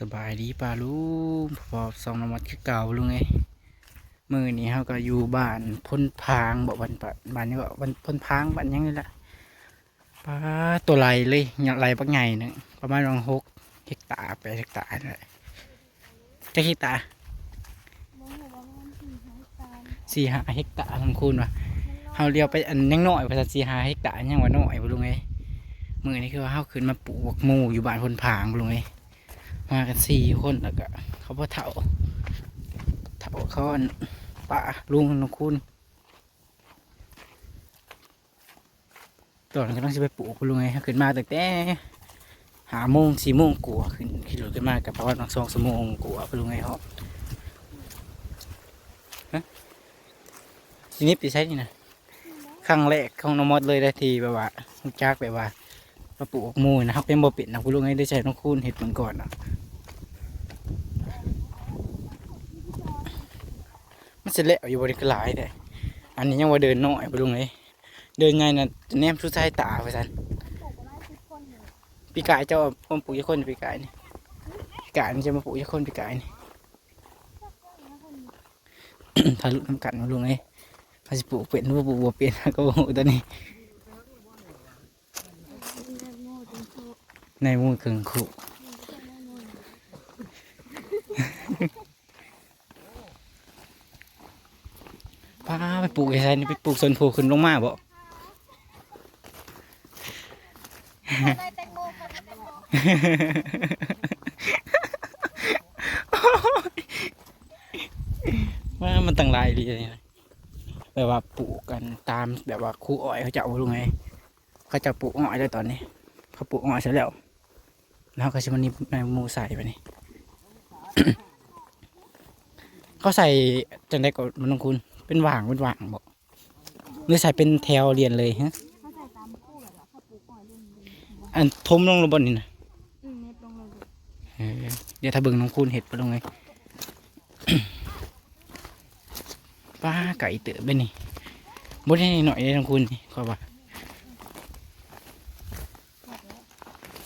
สบายดีป่าลุงพอสองนำมัดคือเก่าลุงไงมือนี้เขาก็อยู่บ้านพ้นพางบอกวันปะบ้านนี้ก็วันพ้นพางบ้านยังนี่แหละป้าตัวไรเลยอย่างไรปักใหนึ่งประมาณรองหกเฮกตาร์แปเฮกตาร์นั่นแหละจะเฮกตาสี่ห้าเฮกตาทั้งคุณวะเขาเรียวไปอันยังหน้อยภาษาสี่ห้าเฮกตายังว่าน้อยบ่ลุงไงมือนี้คือว่าเขาขึ้นมาปลูกหมูอยู่บ้านพ้นพางลุงไง มากันสี่คนแล้วก็เขาพ่อเถาเถาเขาอันป้าลุงน้องคุณตอนนั้นก็ต้องจะไปปลูกคุณลุงไงขึ้นมาตั้งแต่หาโมงสี่โมงกลัวาขึ้นขึ้นรถขึ้นมากับประมาณสองชั่วโมงกลัวาคุณลุงไงเขาฮะทีนี้ปีใช้นี่นะครั้งแรกของน้องมดเลยได้ทีแบบว่าจักแบบว่าปลูกมูนะครับเป็นบ่เป็ดนะคุณลุงไงได้ใช้น้องคุณเห็ดเหมือนก่อนนะ มันจะเละอยู่บริกหลายแต่อันนี้ยังว่าเดินน้อยไปลุงเลยเดินไงนะแนมชุดใสายตาไปสันปีกายเจ้าผมปลูกยี่คนปีกายนี่ปีกายนี่จะมาปลูกยี่คนปีกายนี่ทะลุน้ำกันมาลุงเลยพาสิปลูกเป็นหรือว่าปลูกบัวเป็นก็บอกตัวนี้ในมูกึ่งคู่ ไปปลูกไอ้ไซนี่ไปปลูกสวนผูขึ้นลงมาบ่ได้แตงโมค่ะได้แตงโมว่ามันตั้งหลายดีเลยนะแบบว่าปลูกกันตามแบบว่าครูอ้อยเขาจะเอาลงไงเขาจะปลูกอ้อยแล้วตอนนี้เขาปลูกอ้อยเสร็จแล้วแล้วเขาก็จะมันนี่ในหมูใส่ไปนี่เขาใส่จังได้ก็มันต้องคุณ เป็นหว่างเป็นหว่างบ่หรือใส่เป็นแถวเรียนเลยฮะเขาใส่ตามคู่เหรอเขาปลูกอ้อยลงเลยอันทมลงลงบนนี่นะอืมเม็ดลงเลยเออเดี๋ยวถ้าเบิ่งน้องคุณเห็ดไปลงไงป้าไก่เต๋อไปนี่บดให้หน่อยได้น้องคุณนี่ขอว่า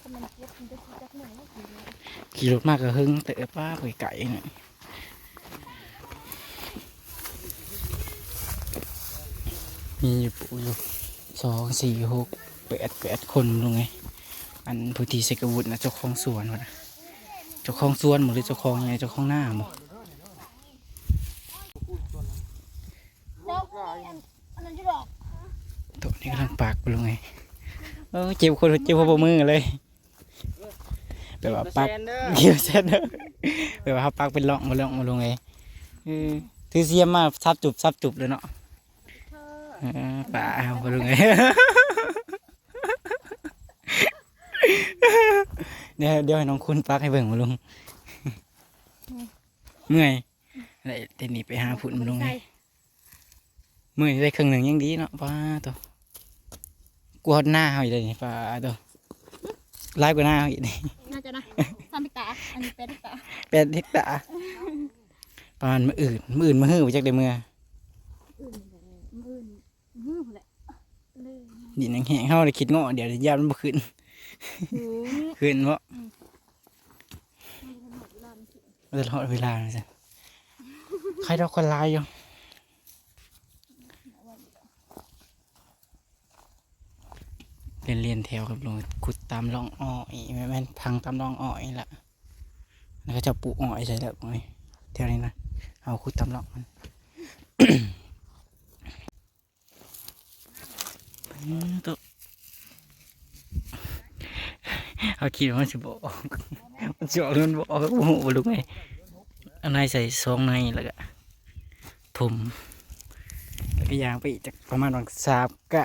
ถ้ามันเก็บมันจะคิดจักหนึ่งแล้วกี่เดือนขี่รถมากก็หึงเต๋อป้าไปไก่หน่อย มีอยู่ปู่อยู่สองสี่หกแปดแปดคนลงไงอันผู้ที่เสกวุฒินะเจ้าของสวนวะนะเจ้าของสวนหมดเลยเจ้าของยังไงเจ้าของหน้าหมดแล้วนี่อันอันนั้นจะดอกตัวนี้กำลังปากไปลงไงเออเจ็บคนเจ็บพอมือเลยแบบว่าปากเกี่ยวเส้นเด้อแบบว่าเขาปากเป็นร่องมาร่องมาลงไงเออถือเสียมมาซับจุบซับจุบเลยเนาะเธอเออ ป่าเอาไปลงไงเดี๋ยวเดี๋ยวให้น้องคุณปักให้เบิ่งมาลงเมื่อยอะไรเดี๋ยวนี้ไปหาผุนมาลงไงใส่เมื่อยได้ครึ่งหนึ่งยังดีเนาะป้าตัวกลัวหน้าเขาอีกเลยนี่ป้าตัวไล่กว่าหน้าเขาอีกนี่น่าจะนะสามพิกตาอันนี้เป็นพิกตาแปดเฮกตาร์ประมาณมืออื่นมืออื่นมือหื้อไปจากเดเมื่ออื่นอื่นหื้อแหละเลย ดินแห้งๆเขาเลยคิดเงาะเดี๋ยวยามมันบ่ขึ้นหือขึ้นเพราะมันจะหมดเวลามันสิมันจะทอดเวลาเลยจ้ะใครดอกคนลายอยู่เรียนเรียนแถวกับลงขุดตามร่องอ้อยแม่นพังตามร่องอ้อยละแล้วก็จะปลูกอ้อยใช่แล้วตรงนี้แถวนี้นะเอาขุดตามร่องมัน อืมตัว เอาคิดว่ามันจะบอกมันจะออกมันบอกโอ้โหลูกไงอันไหนใส่ซองในแล้วก็ถมแล้วก็ยางไปอีกจากประมาณวันสามเก้า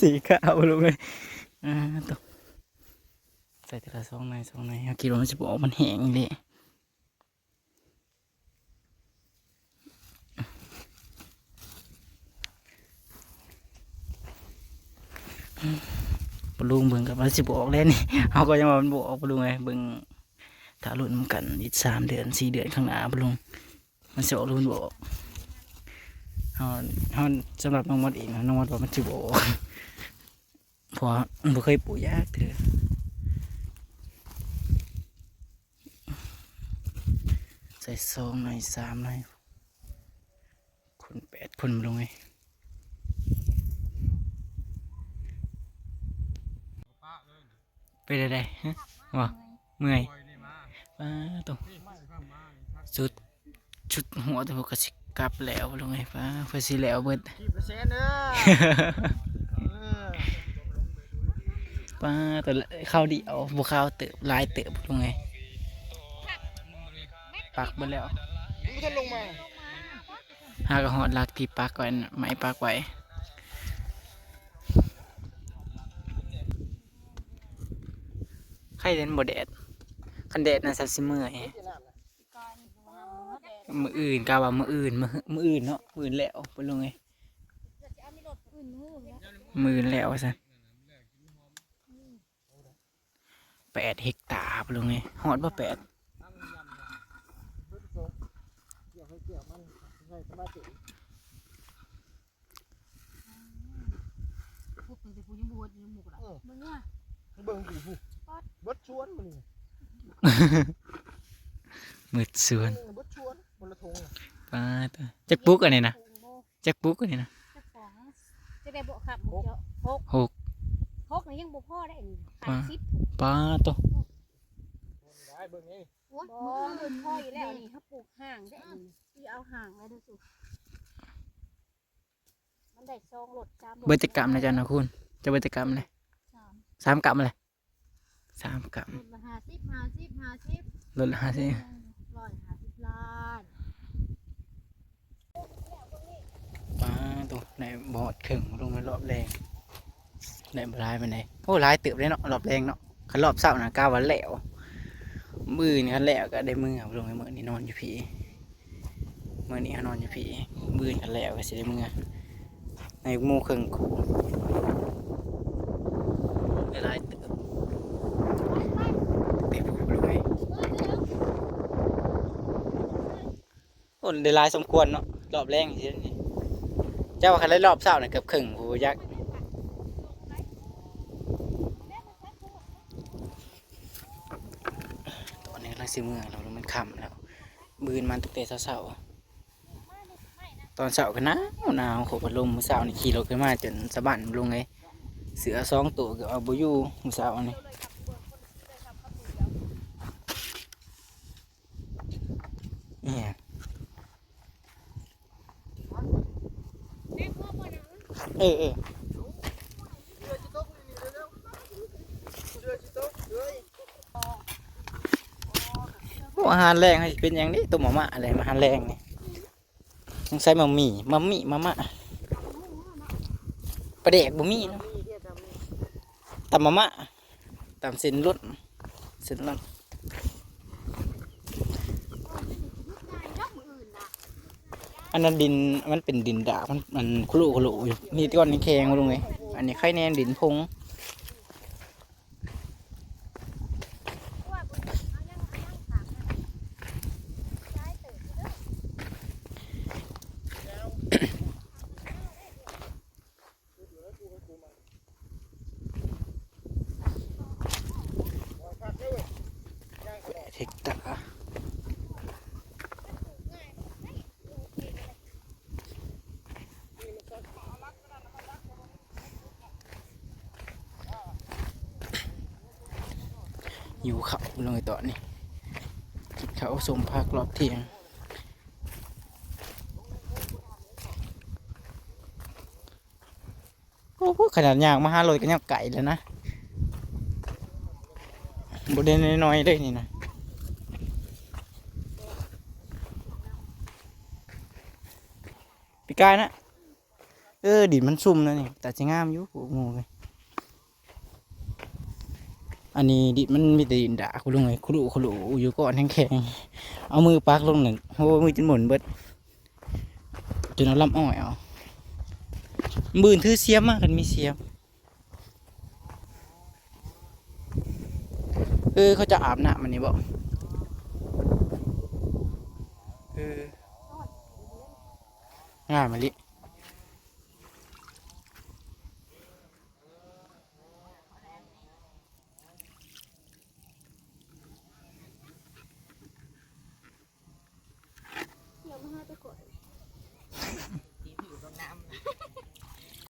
สี่เก้าลูกไงอ่าตัวใส่แต่ละซองในซองในเอาคิดว่ามันจะบอกมันแห้งเลยป ลุงเบิ่งกับมันจะบอกแล้วนี่เขาก็ยังว่ามันบอกปลุงไงเบิ่งถ้ารุ่นนกันอีกสามเดือนสี่เดือนข้างหน้าปลุงมันจะออกรุ่นบอกเขาเขาสำหรับน้องมดเองนะน้องมดว่ามันจะบอกเพราะมันบ่เคยปลูกยากเถอะส่สองหน่อยสามหน่อยคนแปดคนมาลงไง ไปได้ได้ฮะวะเมื่อยป้าตรงชุดชุดหัวตัวก็สิกลับแล้วลงไงป้าเพื่อสิแล้วเบิดกี่เปอร์เซ็นต์เด้อเออป้าแต่ละข้าวเดียวบุข้าวเติบหลายเติบลงไงปักเบิดแล้วมึงท่านลงมาหากระหอดลักที่ปักไว้น่ะไม้ปักไว้ ใครเล่นบ่แดดคันแดดน่ะสัตว์สิเมื่อยมืออื่นกาว่ามืออื่นมือมืออื่นเนาะมืออื่นแล้วไปลงไงมืออื่นแล้วซะแปดเฮกตาร์ไปลงไงหอดบ่แปดเกี่ยวให้เกี่ยวมันใช่สมาธิพวกแต่ผู้ยังบวชยังหมกละมึงอะเบิ่งกูผู้เบิดชวนมันนี่มืดสวนเบิดชวนบนละทงป้าตัวจักปุ๊กอันนี้นะจักปุ๊กอันนี้นะเจ้าของจะได้บ่ขับมึงเจ้าหกหกหกนี่ยังบ่พอได้อีกขาดสิบป้าตัวได้เบิ่งนี่บ่มันพออยู่แล้วนี่ถ้าปลูกห่างได้นี่ที่เอาห่างไว้ดูสุมันได้ซองรถจามเบิดจักกรรมนะจ๊ะนะคุณจะเบิดจักกรรมเลยสามสามกรรมเลย สามกรรมรถละห้าสิบห้าสิบห้าสิบลดละห้าสิร้อยห้าสิบล้านป้าตัวในบอดขึงลงมารอบแรงในบลายไปไหนโอ้ลายเติบเลยเนาะรอบแรงเนาะขันรอบเศร้านะก้าววันแล้วมือนี่ขันแล้วก็ได้มือเอาลงในมือนี่นอนอยู่ผีมือนี่นอนอยู่ผีมือนี่ขันแล้วก็สิได้มือในหมู่ครึ่งกูได้ลายเติบเติบผูเลย โอ้ได้ลายสมควรเนาะรอบแรงอย่างนี้เจ้าว่าคันได้รอบเศร้าน่ะเกือบครึ่งหูยักษ์ตอนนี้กำลังซื้อเมืองเราแล้วมันค่ำแล้วบืนมันตั้งแต่เช้าๆตอนเช้าก็หนาวหนาวขบลมมื้อเช้านี่ขี่รถขึ้นมาจนสะบั้นลงเลยเสือสองตัวเกือบเอาบ่อยู่มื้อเช้านี่ เออเออเรือาหารแรงเป็นอย่างนี้ตัวหมาม่าอะไรมาหารแรงนี่ต้องใส่มะหมี่มะหมี่มะม่าปลาเด็กบ่มีเนาะตำมะม่าตำเส้นรสเส้นรส อันนั้นดินมันเป็นดินดาบมันมันคุรุคุรุอยู่นี่ก้อนนี้แข็งลงไงอันนี้ไข่แนนดินพง อยู่เขาเลยตอนนี้กินเขาสมพักรอบเที่ยงโอ้โหขนาดยางมาห้าโลก็ยังไก่แล้วนะบดเด่นน้อยๆเลยนี่นะปีกายนะ เออดินมันซุ่มนะนี่แต่จะงามอยู่โอ้โหเลย อันนี้ดินมันมีแต่ดินด่าคุณลุงไงคุรุคุรุอยู่ก่อนแข็งๆเอามือปักลงหนึ่งโอ้มือจนหมุนเบิดจนเอาลำอ้อยเอามือนถือเสียมมากกันมีเสียมเออเขาจะอาบน้ำมันนี่บอกเออง่ายมาลิ